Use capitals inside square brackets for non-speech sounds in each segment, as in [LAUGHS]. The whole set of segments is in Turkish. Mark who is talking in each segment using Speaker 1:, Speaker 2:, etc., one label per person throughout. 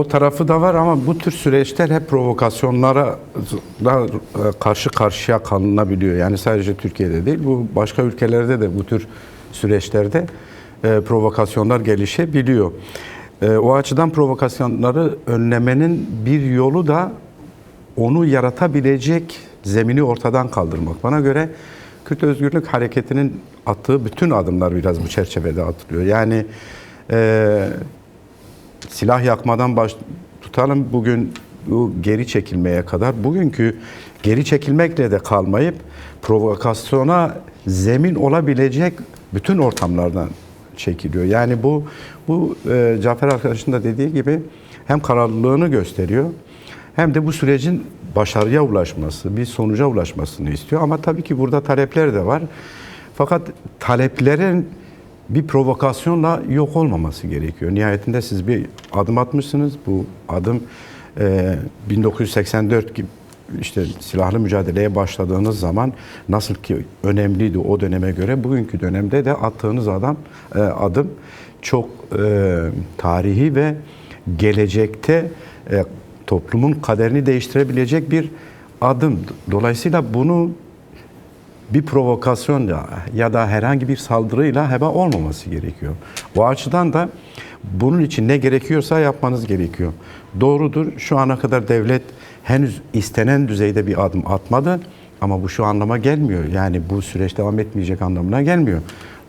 Speaker 1: O tarafı da var ama bu tür süreçler hep provokasyonlara da e, karşı karşıya kalınabiliyor. Yani sadece Türkiye'de değil, bu başka ülkelerde de bu tür süreçlerde e, provokasyonlar gelişebiliyor. E, o açıdan provokasyonları önlemenin bir yolu da onu yaratabilecek zemini ortadan kaldırmak. Bana göre Kürt Özgürlük Hareketi'nin attığı bütün adımlar biraz bu çerçevede atılıyor. Yani e, silah yakmadan baş tutalım bugün bu geri çekilmeye kadar bugünkü geri çekilmekle de kalmayıp provokasyona zemin olabilecek bütün ortamlardan çekiliyor. Yani bu bu e, Cafer arkadaşın da dediği gibi hem kararlılığını gösteriyor hem de bu sürecin başarıya ulaşması, bir sonuca ulaşmasını istiyor. Ama tabii ki burada talepler de var. Fakat taleplerin bir provokasyonla yok olmaması gerekiyor. Nihayetinde siz bir adım atmışsınız. Bu adım e, 1984 gibi işte silahlı mücadeleye başladığınız zaman nasıl ki önemliydi o döneme göre bugünkü dönemde de attığınız adam e, adım çok e, tarihi ve gelecekte e, toplumun kaderini değiştirebilecek bir adım. Dolayısıyla bunu bir provokasyonla ya da herhangi bir saldırıyla heba olmaması gerekiyor. O açıdan da bunun için ne gerekiyorsa yapmanız gerekiyor. Doğrudur şu ana kadar devlet henüz istenen düzeyde bir adım atmadı ama bu şu anlama gelmiyor. Yani bu süreç devam etmeyecek anlamına gelmiyor.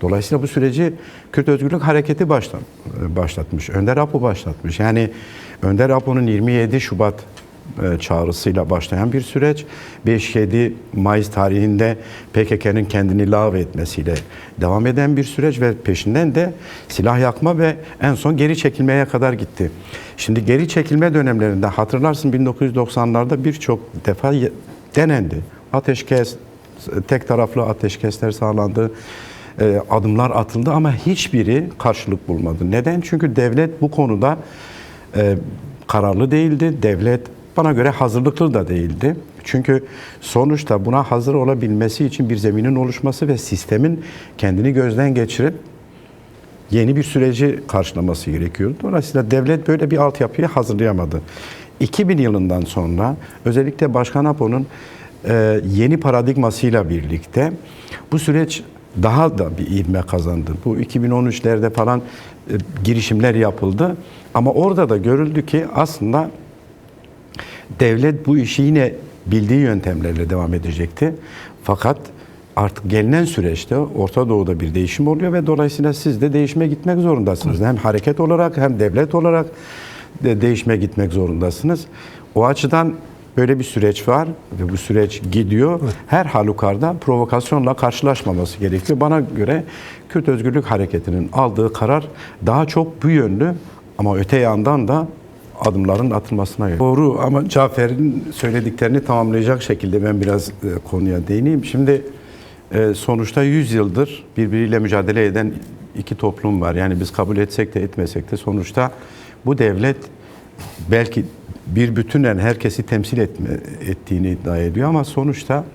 Speaker 1: Dolayısıyla bu süreci Kürt Özgürlük Hareketi başlat, başlatmış. Önder Apo başlatmış. Yani Önder Apo'nun 27 Şubat çağrısıyla başlayan bir süreç. 5-7 Mayıs tarihinde PKK'nın kendini lağv etmesiyle devam eden bir süreç ve peşinden de silah yakma ve en son geri çekilmeye kadar gitti. Şimdi geri çekilme dönemlerinde hatırlarsın 1990'larda birçok defa denendi. Ateşkes, tek taraflı ateşkesler sağlandı e, adımlar atıldı ama hiçbiri karşılık bulmadı. Neden? Çünkü devlet bu konuda e, kararlı değildi. Devlet bana göre hazırlıklı da değildi. Çünkü sonuçta buna hazır olabilmesi için bir zeminin oluşması ve sistemin kendini gözden geçirip yeni bir süreci karşılaması gerekiyordu. Dolayısıyla devlet böyle bir altyapıyı hazırlayamadı. 2000 yılından sonra özellikle Başkan Apo'nun e, yeni paradigmasıyla birlikte bu süreç daha da bir ivme kazandı. Bu 2013'lerde falan e, girişimler yapıldı. Ama orada da görüldü ki aslında devlet bu işi yine bildiği yöntemlerle devam edecekti. Fakat artık gelinen süreçte Orta Doğu'da bir değişim oluyor ve dolayısıyla siz de değişime gitmek zorundasınız. Hem hareket olarak hem devlet olarak de değişime gitmek zorundasınız. O açıdan böyle bir süreç var ve bu süreç gidiyor. Her halükarda provokasyonla karşılaşmaması gerekiyor. Bana göre Kürt Özgürlük Hareketi'nin aldığı karar daha çok bu yönlü ama öte yandan da adımların atılmasına yönelik. Doğru ama Cafer'in söylediklerini tamamlayacak şekilde ben biraz e, konuya değineyim. Şimdi e, sonuçta 100 yıldır birbiriyle mücadele eden iki toplum var. Yani biz kabul etsek de etmesek de sonuçta bu devlet belki bir bütünen herkesi temsil etme, ettiğini iddia ediyor ama sonuçta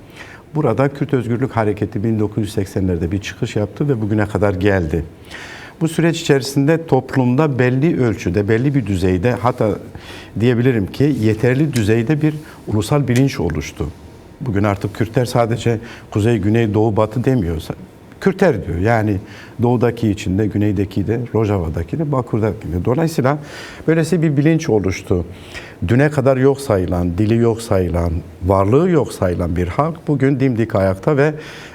Speaker 1: burada Kürt Özgürlük Hareketi 1980'lerde bir çıkış yaptı ve bugüne kadar geldi. Bu süreç içerisinde toplumda belli ölçüde, belli bir düzeyde hatta diyebilirim ki yeterli düzeyde bir ulusal bilinç oluştu. Bugün artık Kürtler sadece kuzey, güney, doğu, batı demiyorsa Kürtler diyor. Yani doğudaki içinde, güneydeki de, Rojava'daki de, Bakur'daki de. Dolayısıyla böylesi bir bilinç oluştu. Düne kadar yok sayılan, dili yok sayılan, varlığı yok sayılan bir halk bugün dimdik ayakta ve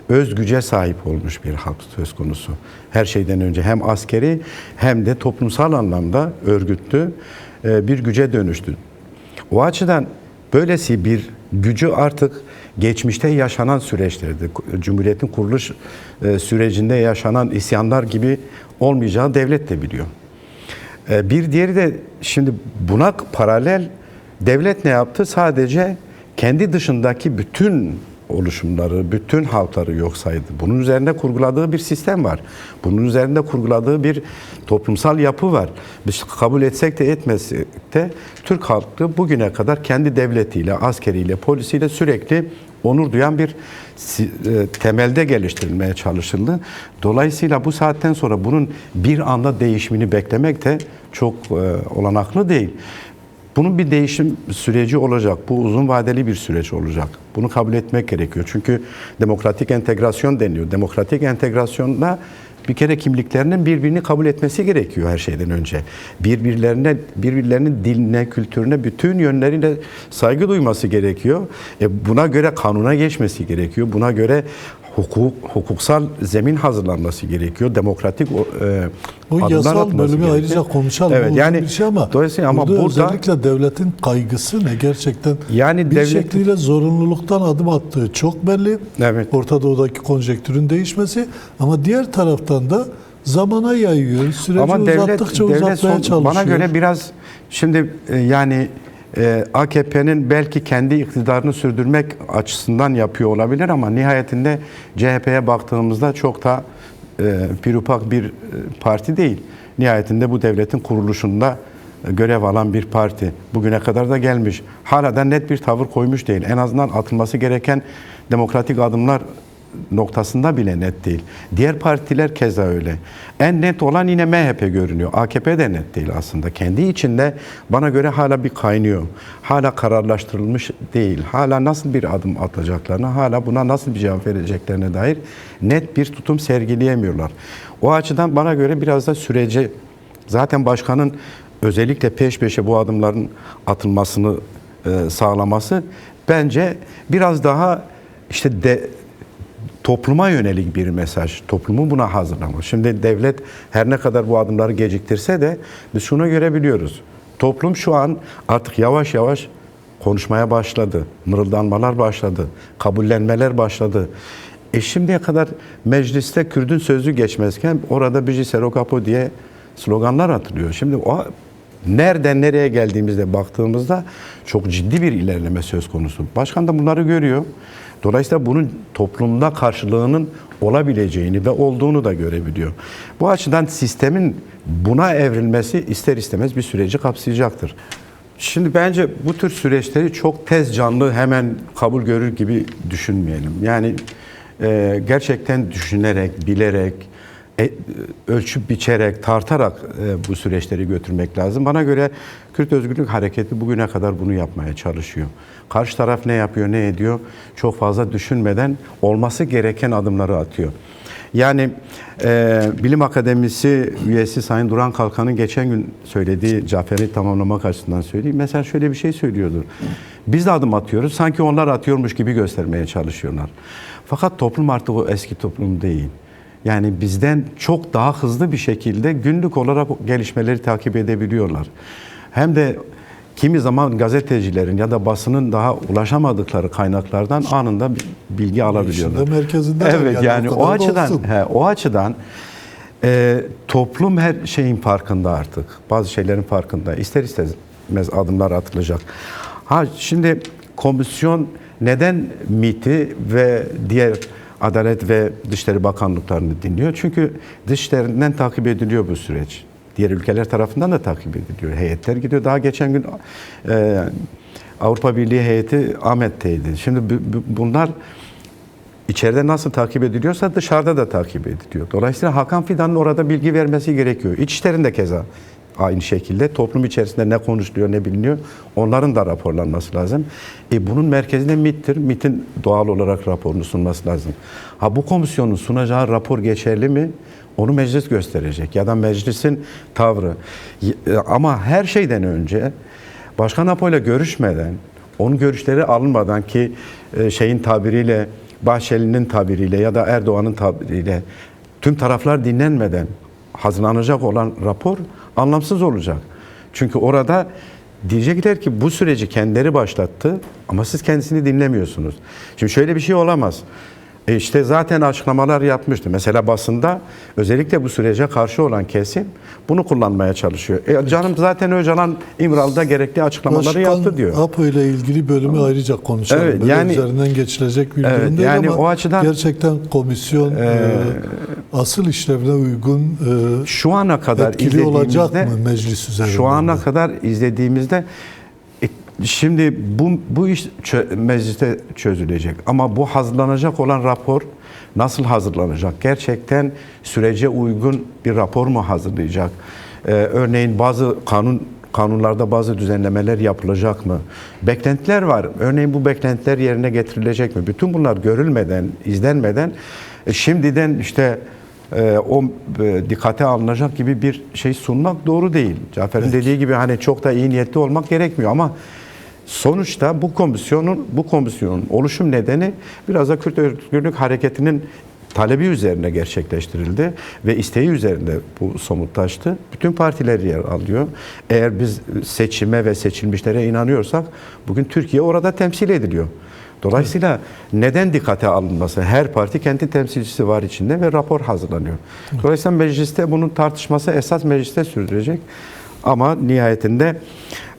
Speaker 1: özgüce sahip olmuş bir halk söz konusu. Her şeyden önce hem askeri hem de toplumsal anlamda örgütlü e, bir güce dönüştü. O açıdan böylesi bir gücü artık geçmişte yaşanan süreçlerde, Cumhuriyet'in kuruluş e, sürecinde yaşanan isyanlar gibi olmayacağı devlet de biliyor. E, Bir diğeri de şimdi buna paralel devlet ne yaptı? Sadece kendi dışındaki bütün oluşumları, bütün halkları yok saydı. Bunun üzerinde kurguladığı bir sistem var. Bunun üzerinde kurguladığı bir toplumsal yapı var. Biz kabul etsek de etmesek de Türk halkı bugüne kadar kendi devletiyle, askeriyle, polisiyle sürekli onur duyan bir e, temelde geliştirilmeye çalışıldı. Dolayısıyla bu saatten sonra bunun bir anda değişimini beklemek de çok e, olanaklı değil. Bunun bir değişim süreci olacak. Bu uzun vadeli bir süreç olacak. Bunu kabul etmek gerekiyor. Çünkü demokratik entegrasyon deniyor. Demokratik entegrasyonda bir kere kimliklerinin birbirini kabul etmesi gerekiyor her şeyden önce. Birbirlerine, birbirlerinin diline, kültürüne bütün yönleriyle saygı duyması gerekiyor. E buna göre kanuna geçmesi gerekiyor. Buna göre hukuk, hukuksal zemin hazırlanması gerekiyor. Demokratik e,
Speaker 2: Bu yasal bölümü
Speaker 1: gerekiyor.
Speaker 2: ayrıca konuşalım.
Speaker 1: Evet,
Speaker 2: Bu
Speaker 1: yani
Speaker 2: bir şey ama,
Speaker 1: dolayısıyla ama
Speaker 2: burada,
Speaker 1: burada
Speaker 2: özellikle devletin kaygısı ne? Gerçekten
Speaker 1: Yani
Speaker 2: bir
Speaker 1: devletin-
Speaker 2: şekliyle zorunluluktan adım attığı çok belli.
Speaker 1: Evet.
Speaker 2: Orta Doğu'daki konjektürün değişmesi ama diğer taraftan da zamana yayıyor. Süreci
Speaker 1: Ama devlet,
Speaker 2: uzattıkça
Speaker 1: devlet
Speaker 2: uzatmaya
Speaker 1: son-
Speaker 2: çalışıyor.
Speaker 1: bana göre biraz şimdi e, yani AKP'nin belki kendi iktidarını sürdürmek açısından yapıyor olabilir ama nihayetinde CHP'ye baktığımızda çok da e, bir e, parti değil. Nihayetinde bu devletin kuruluşunda e, görev alan bir parti. Bugüne kadar da gelmiş. Hala da net bir tavır koymuş değil. En azından atılması gereken demokratik adımlar noktasında bile net değil. Diğer partiler keza öyle. En net olan yine MHP görünüyor. AKP de net değil aslında. Kendi içinde bana göre hala bir kaynıyor. Hala kararlaştırılmış değil. Hala nasıl bir adım atacaklarına, hala buna nasıl bir cevap vereceklerine dair net bir tutum sergileyemiyorlar. O açıdan bana göre biraz da sürece zaten başkanın özellikle peş peşe bu adımların atılmasını e, sağlaması bence biraz daha işte de topluma yönelik bir mesaj. Toplumu buna hazırlamak. Şimdi devlet her ne kadar bu adımları geciktirse de biz şunu görebiliyoruz. Toplum şu an artık yavaş yavaş konuşmaya başladı. Mırıldanmalar başladı. Kabullenmeler başladı. E şimdiye kadar mecliste Kürdün sözü geçmezken orada Bici Serokapo diye sloganlar atılıyor. Şimdi o nereden nereye geldiğimizde baktığımızda çok ciddi bir ilerleme söz konusu. Başkan da bunları görüyor. Dolayısıyla bunun toplumda karşılığının olabileceğini ve olduğunu da görebiliyor. Bu açıdan sistemin buna evrilmesi ister istemez bir süreci kapsayacaktır. Şimdi bence bu tür süreçleri çok tez canlı hemen kabul görür gibi düşünmeyelim. Yani e, gerçekten düşünerek, bilerek, ölçüp biçerek, tartarak e, bu süreçleri götürmek lazım. Bana göre Kürt Özgürlük Hareketi bugüne kadar bunu yapmaya çalışıyor. Karşı taraf ne yapıyor, ne ediyor çok fazla düşünmeden olması gereken adımları atıyor. Yani e, Bilim Akademisi üyesi Sayın Duran Kalkan'ın geçen gün söylediği Cafer'i tamamlamak açısından söyleyeyim. Mesela şöyle bir şey söylüyordur. Biz de adım atıyoruz. Sanki onlar atıyormuş gibi göstermeye çalışıyorlar. Fakat toplum artık o eski toplum değil. Yani bizden çok daha hızlı bir şekilde günlük olarak gelişmeleri takip edebiliyorlar. Hem de kimi zaman gazetecilerin ya da basının daha ulaşamadıkları kaynaklardan anında bilgi alabiliyorlar.
Speaker 2: İşin de merkezinde
Speaker 1: Evet
Speaker 2: yani
Speaker 1: yani
Speaker 2: o
Speaker 1: o, açıdan he, o açıdan e, toplum her şeyin farkında artık. Bazı şeylerin farkında. İster istemez adımlar atılacak. Ha şimdi komisyon neden MİT'i ve diğer Adalet ve Dışişleri Bakanlıklarını dinliyor? Çünkü dışişlerinden takip ediliyor bu süreç. Diğer ülkeler tarafından da takip ediliyor. Heyetler gidiyor. Daha geçen gün e, Avrupa Birliği heyeti Ahmet'teydi. Şimdi bu- bu- bunlar İçeride nasıl takip ediliyorsa dışarıda da takip ediliyor. Dolayısıyla Hakan Fidan'ın orada bilgi vermesi gerekiyor. İçişlerinde keza aynı şekilde toplum içerisinde ne konuşuluyor ne biliniyor onların da raporlanması lazım. E bunun merkezinde MİT'tir. MİT'in doğal olarak raporunu sunması lazım. Ha bu komisyonun sunacağı rapor geçerli mi? Onu meclis gösterecek ya da meclisin tavrı. E, Ama her şeyden önce Başkan Apo ile görüşmeden, onun görüşleri alınmadan ki e, şeyin tabiriyle, Bahçeli'nin tabiriyle ya da Erdoğan'ın tabiriyle tüm taraflar dinlenmeden hazırlanacak olan rapor anlamsız olacak. Çünkü orada diyecekler ki bu süreci kendileri başlattı ama siz kendisini dinlemiyorsunuz. Şimdi şöyle bir şey olamaz. E işte zaten açıklamalar yapmıştı. Mesela basında özellikle bu sürece karşı olan kesim bunu kullanmaya çalışıyor. E canım zaten Öcalan İmralı'da gerekli açıklamaları
Speaker 2: Başkan
Speaker 1: yaptı diyor.
Speaker 2: APO ile ilgili bölümü ayrıca konuşalım.
Speaker 1: Evet,
Speaker 2: Böyle
Speaker 1: yani-
Speaker 2: üzerinden geçilecek bir
Speaker 1: Evet,
Speaker 2: durum değil
Speaker 1: yani
Speaker 2: ama
Speaker 1: o açıdan-
Speaker 2: gerçekten komisyon e, asıl işlevine uygun e,
Speaker 1: Şu ana kadar
Speaker 2: etkili olacak mı meclis üzerinde?
Speaker 1: şu ana kadar izlediğimizde e, şimdi bu bu iş çö- mecliste çözülecek ama bu hazırlanacak olan rapor nasıl hazırlanacak? Gerçekten sürece uygun bir rapor mu hazırlayacak? Ee, örneğin bazı kanun kanunlarda bazı düzenlemeler yapılacak mı? Beklentiler var. Örneğin bu beklentiler yerine getirilecek mi? Bütün bunlar görülmeden, izlenmeden e, şimdiden işte e, o e, dikkate alınacak gibi bir şey sunmak doğru değil. Cafer'in dediği gibi hani çok da iyi niyetli olmak gerekmiyor ama sonuçta bu komisyonun bu komisyonun oluşum nedeni biraz da Kürt Özgürlük Hareketi'nin talebi üzerine gerçekleştirildi ve isteği üzerinde bu somutlaştı. Bütün partiler yer alıyor. Eğer biz seçime ve seçilmişlere inanıyorsak bugün Türkiye orada temsil ediliyor. Dolayısıyla neden dikkate alınması? Her parti kendi temsilcisi var içinde ve rapor hazırlanıyor. Dolayısıyla mecliste bunun tartışması esas mecliste sürdürecek. Ama nihayetinde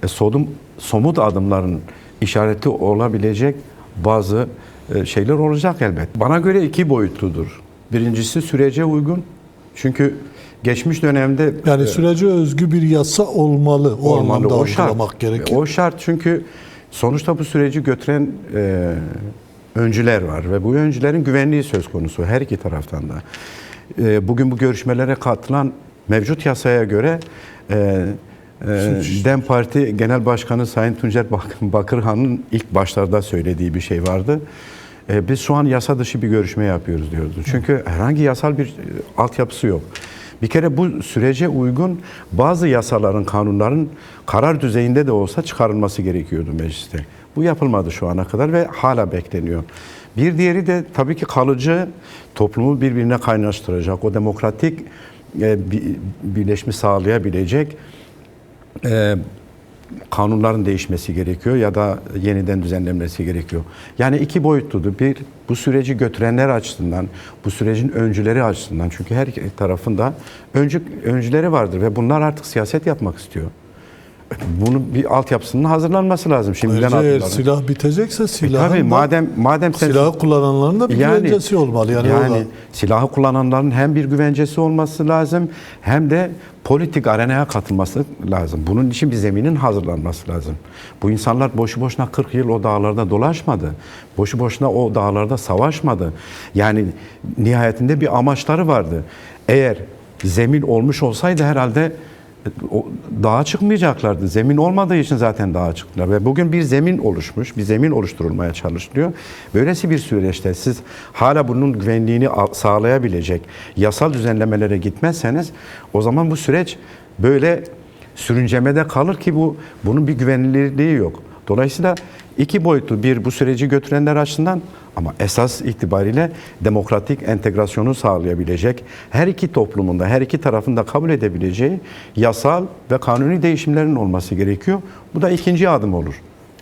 Speaker 1: e, sodum, somut adımların işareti olabilecek bazı e, şeyler olacak elbet. Bana göre iki boyutludur. Birincisi sürece uygun. Çünkü geçmiş dönemde
Speaker 2: Yani sürece özgü bir yasa olmalı. O
Speaker 1: olmalı.
Speaker 2: anlamda
Speaker 1: O şart.
Speaker 2: gerekir.
Speaker 1: O şart çünkü sonuçta bu süreci götüren e, öncüler var ve bu öncülerin güvenliği söz konusu her iki taraftan da. E, bugün bu görüşmelere katılan mevcut yasaya göre e, e, DEM Parti Genel Başkanı Sayın Tuncer Bak- [LAUGHS] Bakırhan'ın ilk başlarda söylediği bir şey vardı. E, biz şu an yasa dışı bir görüşme yapıyoruz diyordu. Çünkü herhangi yasal bir e, altyapısı yok. Bir kere bu sürece uygun bazı yasaların, kanunların karar düzeyinde de olsa çıkarılması gerekiyordu mecliste. Bu yapılmadı şu ana kadar ve hala bekleniyor. Bir diğeri de tabii ki kalıcı toplumu birbirine kaynaştıracak, o demokratik birleşme sağlayabilecek e, kanunların değişmesi gerekiyor ya da yeniden düzenlenmesi gerekiyor. Yani iki boyutludur. Bir, bu süreci götürenler açısından, bu sürecin öncüleri açısından. Çünkü her tarafında öncü, öncüleri vardır ve bunlar artık siyaset yapmak istiyor. Bunun bir altyapısının hazırlanması lazım şimdiden
Speaker 2: Ayrıca eğer silah bitecekse
Speaker 1: E
Speaker 2: silahın
Speaker 1: tabii
Speaker 2: da-
Speaker 1: madem madem sen
Speaker 2: silahı kullananların da bir güvencesi olmalı. Yani,
Speaker 1: yani
Speaker 2: orada-
Speaker 1: silahı kullananların hem bir güvencesi olması lazım hem de politik arenaya katılması lazım. Bunun için bir zeminin hazırlanması lazım. Bu insanlar boşu boşuna 40 yıl o dağlarda dolaşmadı. Boşu boşuna o dağlarda savaşmadı. Yani nihayetinde bir amaçları vardı. Eğer zemin olmuş olsaydı herhalde dağa çıkmayacaklardı. Zemin olmadığı için zaten dağa çıktılar. Ve bugün bir zemin oluşmuş, bir zemin oluşturulmaya çalışılıyor. Böylesi bir süreçte siz hala bunun güvenliğini sağlayabilecek yasal düzenlemelere gitmezseniz o zaman bu süreç böyle sürüncemede kalır ki bu bunun bir güvenilirliği yok. Dolayısıyla iki boyutlu bir bu süreci götürenler açısından ama esas itibariyle demokratik entegrasyonu sağlayabilecek, her iki toplumunda, her iki tarafında kabul edebileceği yasal ve kanuni değişimlerin olması gerekiyor. Bu da ikinci adım olur.